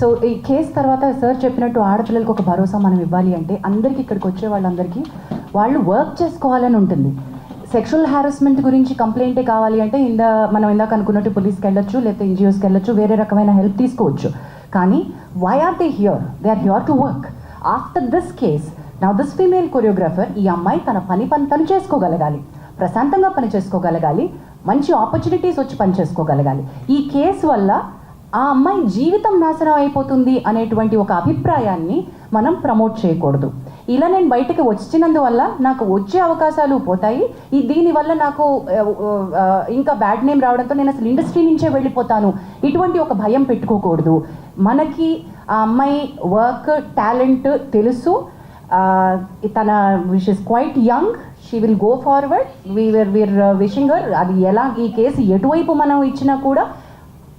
So ఈ case తర్వాత sir చెప్పినట్టు ఆడపిల్లలకు ఒక భరోసా మనం ఇవ్వాలి అంటే అందరికీ ఇక్కడికి వచ్చే వాళ్ళందరికీ వాళ్ళు వర్క్ చేసుకోవాలని ఉంటుంది. సెక్షువల్ హారాస్మెంట్ గురించి కంప్లైంటే కావాలి అంటే ఇందా మనం ఇందాక అనుకున్నట్టు పోలీస్కి వెళ్ళొచ్చు లేకపోతే ఎన్జిఓస్కి వెళ్ళొచ్చు వేరే రకమైన హెల్ప్ తీసుకోవచ్చు. కానీ why are they here they are here to work after this case నా దిస్ ఫీమేల్ కొరియోగ్రాఫర్ ఈ అమ్మాయి తన పని పని తను చేసుకోగలగాలి. ప్రశాంతంగా పని చేసుకోగలగాలి. మంచి ఆపర్చునిటీస్ వచ్చి పని చేసుకోగలగాలి. ఈ కేసు వల్ల ఆ అమ్మాయి జీవితం నాశనం అయిపోతుంది అనేటువంటి ఒక అభిప్రాయాన్ని మనం ప్రమోట్ చేయకూడదు. ఇలా నేను బయటకు వచ్చినందువల్ల నాకు వచ్చే అవకాశాలు పోతాయి. ఈ దీనివల్ల నాకు ఇంకా బ్యాడ్ నేమ్ రావడంతో నేను అసలు ఇండస్ట్రీ నుంచే వెళ్ళిపోతాను. ఇటువంటి ఒక భయం పెట్టుకోకూడదు. మనకి ఆ అమ్మాయి వర్క్ టాలెంట్ తెలుసు. తన wish is quite young she will go forward we're we're wishing అది ఎలా ఈ కేసు ఎటువైపు మనం ఇచ్చినా కూడా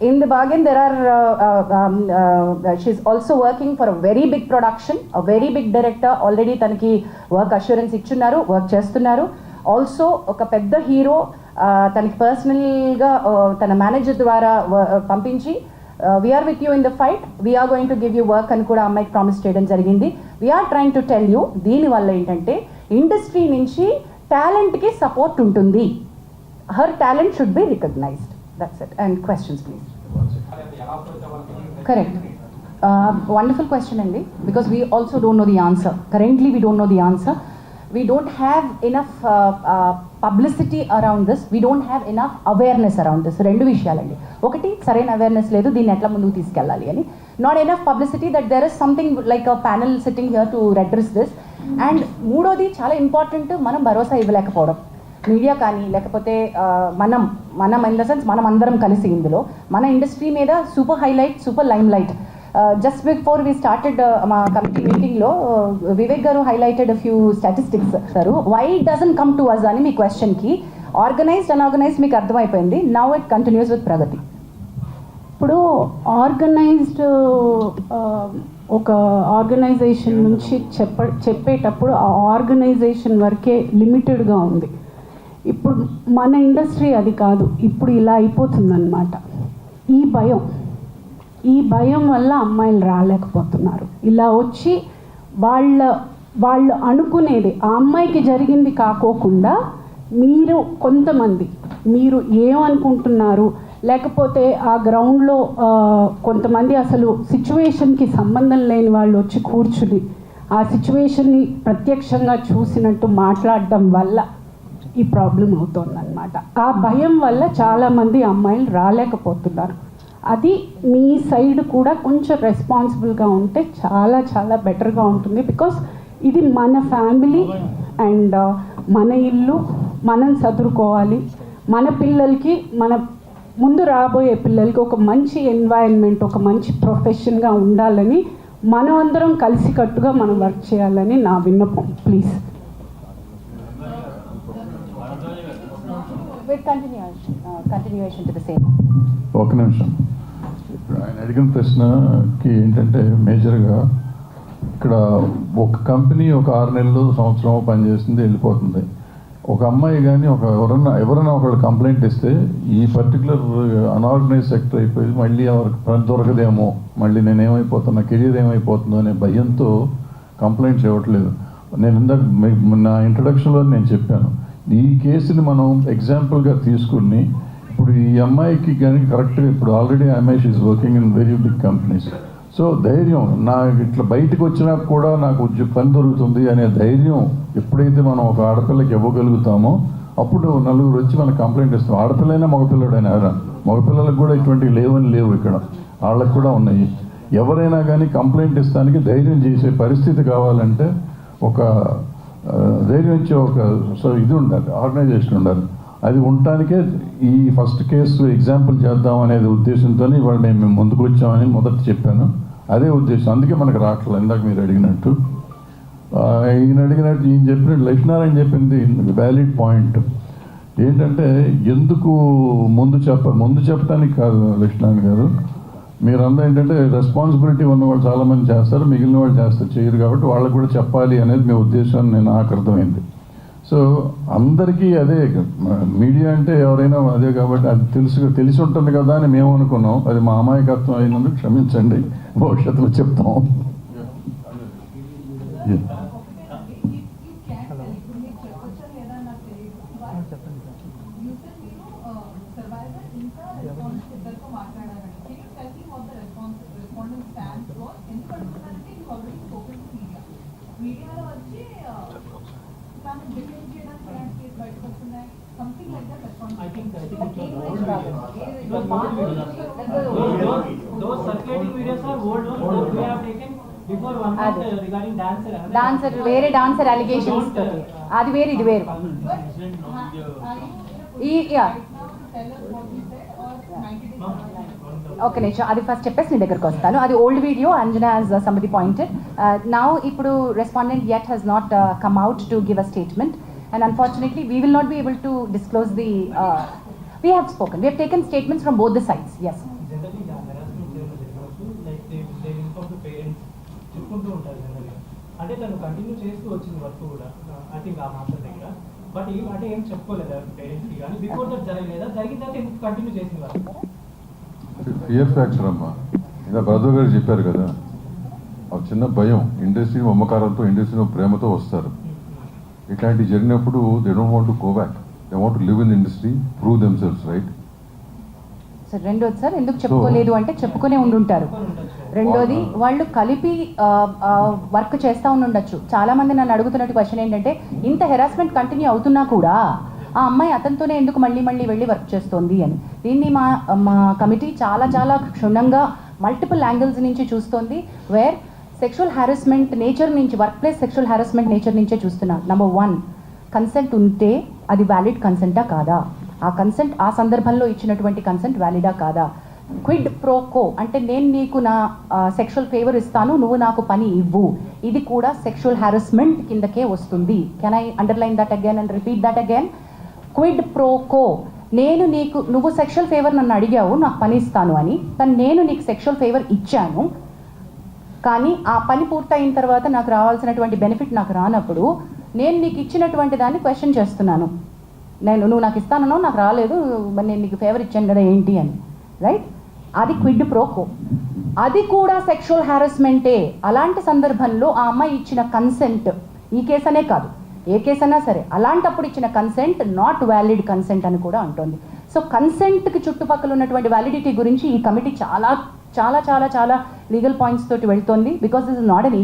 in the bargain there are uh, uh, um, uh, she's also working for a very big production. A very big director already తనకి work assurance ఇచ్చున్నారు work చేస్తున్నారు. ఆల్సో ఒక పెద్ద హీరో uh, తనకి పర్సనల్గా uh, తన మేనేజర్ ద్వారా uh, పంపించి we're with you in the fight we're going to give you work అని కూడా అమ్మాయికి ప్రామిస్ చేయడం జరిగింది. We're trying to tell you దీనివల్ల ఏంటంటే ఇండస్ట్రీ నుంచి టాలెంట్కి సపోర్ట్ ఉంటుంది. Her talent should be recognised that's it and questions please correct wonderful question అండి because we also don't know the answer currently we don't know the answer we don't have enough publicity around this we don't have enough awareness around this రెండు విషయాలండి ఒకటి సరైన awareness లేదు దీన్ని ఎట్లా ముందుకు తీసుకెళ్ళాలి అని not enough publicity that there is something like a panel sitting here to address this and మూడోది చాలా ఇంపార్టెంట్ మనం భరోసా ఇవ్వలేకపోవడం మీడియా కానీ లేకపోతే మనం మనం ఇన్ ద సెన్స్ మనం అందరం కలిసి ఇందులో మన ఇండస్ట్రీ మీద super highlight super limelight just before we started మా కమిటీ మీటింగ్లో వివేక్ గారు highlighted few statistics sir why doesn't come to us అని మీ క్వశ్చన్కి ఆర్గనైజ్డ్ అన్ఆర్గనైజ్డ్ మీకు అర్థమైపోయింది. Now it continues with Pragati ఇప్పుడు ఆర్గనైజ్డ్ ఒక ఆర్గనైజేషన్ నుంచి చెప్ప చెప్పేటప్పుడు ఆ ఆర్గనైజేషన్ వరకే లిమిటెడ్గా ఉంది. ఇప్పుడు మన ఇండస్ట్రీ అది కాదు ఇప్పుడు ఇలా అయిపోతుందన్నమాట. ఈ భయం ఈ భయం వల్ల అమ్మాయిలు రాలేకపోతున్నారు. ఇలా వచ్చి వాళ్ళ వాళ్ళు అనుకునేది ఆ అమ్మాయికి జరిగింది కాకోకుండా మీరు కొంతమంది మీరు ఏమనుకుంటున్నారు? లేకపోతే ఆ గ్రౌండ్లో కొంతమంది అసలు సిచ్యువేషన్కి సంబంధం లేని వాళ్ళు వచ్చి కూర్చుని ఆ సిచ్యువేషన్ని ప్రత్యక్షంగా చూసినట్టు మాట్లాడడం వల్ల ఈ ప్రాబ్లం అవుతుందన్నమాట. ఆ భయం వల్ల చాలామంది అమ్మాయిలు రాలేకపోతున్నారు. అది మీ సైడ్ కూడా కొంచెం రెస్పాన్సిబుల్గా ఉంటే చాలా చాలా బెటర్గా ఉంటుంది. బికాస్ ఇది మన ఫ్యామిలీ అండ్ uh, మన ఇల్లు మనం చదువుకోవాలి మన పిల్లలకి మన ముందు రాబోయే పిల్లలకి ఒక మంచి ఎన్వైరన్మెంట్ ఒక మంచి ప్రొఫెషన్గా ఉండాలని మనం అందరం కలిసికట్టుగా మనం వర్క్ చేయాలని నా విన్నపం. Please with continuation continuation to the same ఒక నిమిషం. ఇప్పుడు ఆయన అడిగిన ప్రశ్నకి ఏంటంటే మేజర్గా ఇక్కడ ఒక కంపెనీ ఒక ఆరు నెలలు సంవత్సరం పనిచేస్తుంది వెళ్ళిపోతుంది. ఒక అమ్మాయి కానీ ఒక ఎవరన్నా ఎవరైనా ఒకళ్ళు కంప్లైంట్ ఇస్తే ఈ పర్టికులర్ అన్ఆర్గనైజ్ సెక్టర్ అయిపోయి మళ్ళీ ఎవరికి పని దొరకదేమో మళ్ళీ నేను ఏమైపోతున్నా కెరీర్ ఏమైపోతుందో అనే భయంతో కంప్లైంట్స్ ఇవ్వట్లేదు. నేను ఇందాక మీ- నా ఇంట్రడక్షన్లో నేను చెప్పాను. ఈ కేసుని మనం ఎగ్జాంపుల్గా తీసుకుని ఇప్పుడు ఈ అమ్మాయికి కానీ కరెక్ట్గా ఇప్పుడు ఆల్రెడీ అమ్మాయి she's working in very big companies so ధైర్యం నా ఇట్లా బయటకు వచ్చినా కూడా నాకు పని దొరుకుతుంది అనే ధైర్యం ఎప్పుడైతే మనం ఒక ఆడపిల్లకి ఇవ్వగలుగుతామో అప్పుడు నలుగురు వచ్చి మనకు కంప్లైంట్ ఇస్తాం. ఆడపిల్లైనా మగపిల్లడైనా ఎవరా మగపిల్లలకు కూడా ఇటువంటి లేవని లేవు ఇక్కడ. వాళ్ళకు కూడా ఉన్నాయి. ఎవరైనా కానీ కంప్లైంట్ ఇస్తానికి ధైర్యం చేసే పరిస్థితి కావాలంటే ఒక ధైర్యం ఇచ్చే ఒక సో ఇది ఉండాలి ఆర్గనైజేషన్ ఉండాలి. అది ఉండటానికే ఈ ఫస్ట్ కేసు ఎగ్జాంపుల్ చేద్దాం అనేది ఉద్దేశంతో ఇవాళ మేము మేము ముందుకు వచ్చామని మొదట చెప్పాను. అదే ఉద్దేశం అందుకే మనకు రావట్లేదు ఇందాక మీరు అడిగినట్టు. ఈయన అడిగినట్టు ఈయన చెప్పినట్టు లక్ష్మీనారాయణ చెప్పింది వ్యాలిడ్ పాయింట్ ఏంటంటే ఎందుకు ముందు చెప్ప ముందు చెప్పడానికి కాదు లక్ష్మీనారాయణ గారు మీరందరూ ఏంటంటే రెస్పాన్సిబిలిటీ ఉన్న వాళ్ళు చాలామంది చేస్తారు మిగిలిన వాళ్ళు చేస్తారు చేయరు కాబట్టి వాళ్ళకు కూడా చెప్పాలి అనేది మీ ఉద్దేశం నేను నాకు అర్థమైంది. సో అందరికీ అదే మీడియా అంటే ఎవరైనా అదే కాబట్టి అది తెలుసు తెలిసి ఉంటుంది కదా అని మేము అనుకున్నాం. అది మా అమాయకత్వం అయినందుకు క్షమించండి. భవిష్యత్తులో చెప్తాం. డాన్సర్ వేరే డాన్సర్ అలిగేషన్స్ అది వేరు ఇది వేరు. ఈ యా ఓకే నిమిషం. అది ఫస్ట్ చెప్పేసి నీ దగ్గరకు వస్తాను. అది old video Anjana as somebody pointed నా ఇప్పుడు respondent yet he's not come out to give a statement and unfortunately we will not be able to disclose the we have spoken we have taken statements from both the sides yes అంటే తను continue చేస్తూ వచ్చింది work కూడా uh, I think ఆ master దగ్గర. But ఏం అంటే ఏం చెప్పుకోలేదు పేరెంట్స్ కానీ. బిఫోర్ దట్ జరగలేదా? జరిగిన తర్వాత ఎందుకు కంటిన్యూ చేసింది వర్క్ ఫియర్ ఫ్యాక్టర్ అమ్మా. ఇలా బ్రదర్ గారు చెప్పారు కదా ఆ చిన్న భయం ఇండస్ట్రీ మమకారంతో ఇండస్ట్రీలో ప్రేమతో వస్తారు. ఇట్లాంటివి జరిగినప్పుడు they don't want to go back they want live in industry prove themselves right sir రెండోది సార్ ఎందుకు చెప్పుకోలేదు అంటే చెప్పుకునే ఉండుంటారు. రెండోది వాళ్ళు కలిపి వర్క్ చేస్తూ ఉండొచ్చు చాలా మంది నన్ను అడుగుతున్నట్టు క్వశ్చన్ ఏంటంటే ఇంత హెరాస్మెంట్ కంటిన్యూ అవుతున్నా కూడా ఆ అమ్మాయి అతనితోనే ఎందుకు మళ్ళీ మళ్ళీ వెళ్ళి వర్క్ చేస్తోంది అని. దీన్ని మా మా కమిటీ చాలా చాలా క్షుణ్ణంగా మల్టిపుల్ యాంగిల్స్ నుంచి చూస్తోంది వేర్ సెక్షువల్ హారాస్మెంట్ నేచర్ నుంచి work place sexual harassment nature నుంచే చూస్తున్నా నెంబర్ వన్ కన్సెంట్ ఉంటే అది వ్యాలిడ్ కన్సెంటా కాదా? ఆ కన్సెంట్ ఆ సందర్భంలో ఇచ్చినటువంటి కన్సెంట్ వ్యాలిడా కాదా? క్విడ్ ప్రోకో అంటే నేను నీకు నా సెక్షువల్ ఫేవర్ ఇస్తాను నువ్వు నాకు పని ఇవ్వు. ఇది కూడా సెక్షువల్ హారాస్మెంట్ కిందకే వస్తుంది. Can I underline that again and repeat that again quid pro quo నేను నీకు నువ్వు సెక్షువల్ ఫేవర్ నన్ను అడిగావు నాకు పని ఇస్తాను అని. కానీ నేను నీకు సెక్షువల్ ఫేవర్ ఇచ్చాను. కానీ ఆ పని పూర్తయిన తర్వాత నాకు రావాల్సినటువంటి బెనిఫిట్ నాకు రానప్పుడు నేను నీకు ఇచ్చినటువంటి దాన్ని క్వశ్చన్ చేస్తున్నాను. నేను నువ్వు నాకు ఇస్తానో నాకు రాలేదు మరి నేను నీకు ఫేవర్ ఇచ్చాను కదా ఏంటి అని. రైట్ అది క్విడ్ ప్రోకో అది కూడా సెక్షువల్ హారాస్మెంటే అలాంటి సందర్భంలో ఆ అమ్మాయి ఇచ్చిన కన్సెంట్ ఈ కేసు అనే కాదు. ఏ కేసు అయినా సరే అలాంటప్పుడు ఇచ్చిన కన్సెంట్ నాట్ వ్యాలిడ్ కన్సెంట్ అని కూడా అంటుంది. సో కన్సెంట్కి చుట్టుపక్కల ఉన్నటువంటి వ్యాలిడిటీ గురించి ఈ కమిటీ చాలా చాలా చాలా చాలా లీగల్ పాయింట్స్ తోటి వెళ్తోంది. బికాస్ ఇస్ నాట్ అన్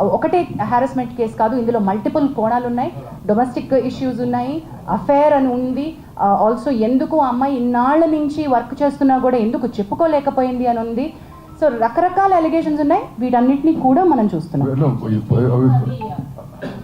ఒకటే హారాస్మెంట్ కేసు కాదు ఇందులో మల్టిపుల్ కోణాలు ఉన్నాయి. డొమెస్టిక్ ఇష్యూస్ ఉన్నాయి అఫేర్ అని ఉంది. Uh, ఆల్సో ఎందుకు ఆ అమ్మాయి ఇన్నాళ్ళ నుంచి వర్క్ చేస్తున్నా కూడా ఎందుకు చెప్పుకోలేకపోయింది అని ఉంది. సో రకరకాల ఎలిగేషన్స్ ఉన్నాయి. వీటన్నిటిని కూడా మనం చూస్తున్నాం.